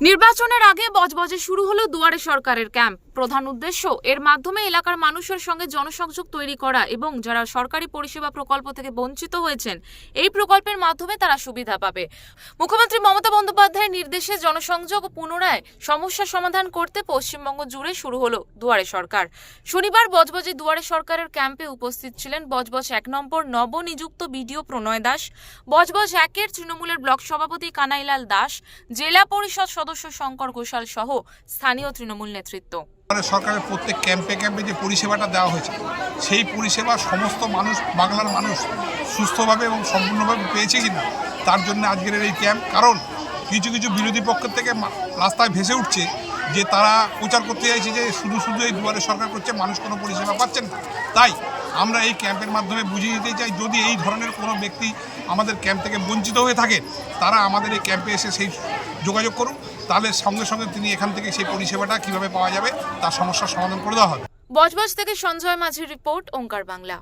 নির্বাচনের আগে বজবজে শুরু হলো দুয়ারে সরকারের ক্যাম্প। প্রধান উদ্দেশ্য, এর মাধ্যমে এলাকার মানুষের সঙ্গে জনসংযোগ তৈরি করা এবং যারা সরকারি পরিষেবা প্রকল্প থেকে বঞ্চিত হয়েছেন, এই প্রকল্পের মাধ্যমে তারা সুবিধা পাবে। মুখ্যমন্ত্রী মমতা বন্দ্যোপাধ্যায়ের নির্দেশে জনসংযোগ পুনরায় সমস্যা সমাধান করতে পশ্চিমবঙ্গ জুড়ে শুরু হলো দুয়ারে সরকার। শনিবার বজবজে দুয়ারে সরকারের ক্যাম্পে উপস্থিত ছিলেন বজবজ এক নম্বর নবনিযুক্ত বিডিও প্রণয় দাস, বজবজ একের তৃণমূলের ব্লক সভাপতি কানাইলাল দাস, জেলা পরিষদ সদস্য শঙ্কর ঘোষাল সহ স্থানীয় তৃণমূল নেতৃত্ব। মানে সরকারের প্রত্যেক ক্যাম্পে ক্যাম্পে যে পরিষেবাটা দেওয়া হয়েছে, সেই পরিষেবা সমস্ত মানুষ, বাংলার মানুষ সুস্থভাবে এবং সম্পূর্ণভাবে পেয়েছে কিনা, তার জন্য আজকের এই ক্যাম্প। কারণ কিছু কিছু বিরোধী পক্ষের থেকে রাস্তায় ভেসে উঠছে যে তারা প্রচার করতে চাইছে যে শুধু শুধু এই দুয়ারে সরকার করছে, মানুষ কোনো পরিষেবা পাচ্ছেন না। তাই আমরা এই ক্যাম্পের মাধ্যমে বুঝিয়ে দিতে চাই, যদি এই ধরনের কোনো ব্যক্তি আমাদের ক্যাম্প থেকে বঞ্চিত হয়ে থাকেন তারা আমাদের এই ক্যাম্পে এসে সেই যোগাযোগ করুন, তাহলে সঙ্গে সঙ্গে তিনি এখান থেকে সেই পরিষেবাটা কীভাবে পাওয়া যাবে, তার সমস্যার সমাধান করে দেওয়া হবে। বজবজ থেকে সঞ্জয় মাঝির রিপোর্ট, ওঙ্কার বাংলা।